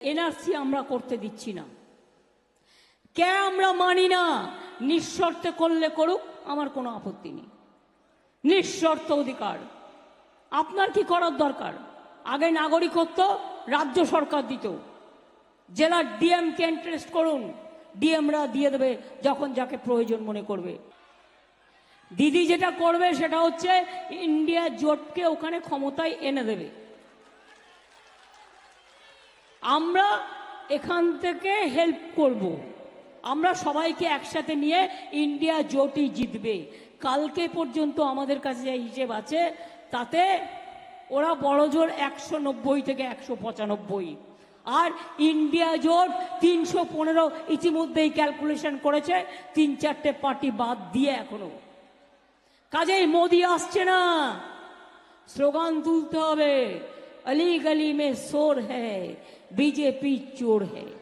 NRC আমরা করতে দিচ্ছি না। কে আমরা মানি না, নিঃশর্তে করলে করুক, আমার কোনো আপত্তি নেই। নিঃশর্ত অধিকার। আপনার কি করার দরকার? আগে নাগরিকত্ব, রাজ্য সরকার দিত। জেলার ডিএমকে ইন্টারেস্ট করুন, ডিএমরা দিয়ে দেবে যখন যাকে প্রয়োজন মনে করবে। দিদি যেটা করবে সেটা হচ্ছে, ইন্ডিয়া জোটকে ওখানে ক্ষমতায় এনে দেবে। আমরা এখান থেকে হেল্প করব। আমরা সবাইকে একসাথে নিয়ে ইন্ডিয়া জোটই জিতবে। কালকে পর্যন্ত আমাদের কাছে যে হিসেব আছে, তাতে ওরা বড় জোর একশো নব্বই থেকে একশো পঁচানব্বই। আর ইন্ডিয়া জোট তিনশো পনেরো ইতিমধ্যেই ক্যালকুলেশন করেছে, তিন চারটে পার্টি বাদ দিয়ে এখনও। কাজেই মোদি আসছে না। স্লোগান তুলতে হবে। अली गली में शोर है बीजेपी चोर है।